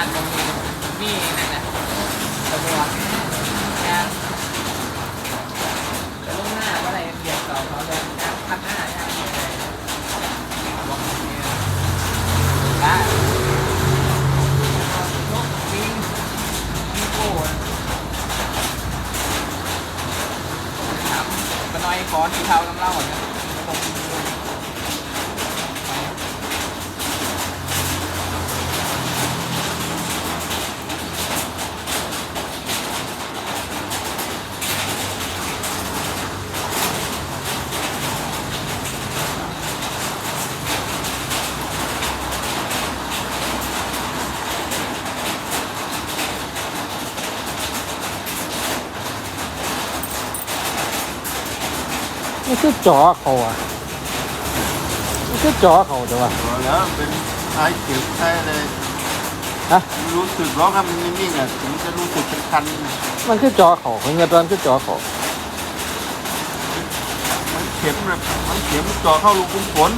านตรงนี้มีนั่นแหละตำรวจงานจะลงหน้าว่าอะไรเดียวต่อเขาเลยงานพันหน้างานอะไรบอกเนี่ยได้นกปิงมีโก้ถามปน้อยขอที่เท้าน้ำเล่าก่อนนะ นี่คือจอเขาอะนี่คือจอเขาเดี๋ยวว่ะพอแล้วเป็นไอ้เขียวใช่เลยฮะรู้สึกร้องให้มันนิ่งๆอะถึงจะรู้สึกเป็นคันมันคือจอเขาเงินตอนคือจอเขามันเข็มนะมันเข็มจ่อเข้าลูกคุณฝน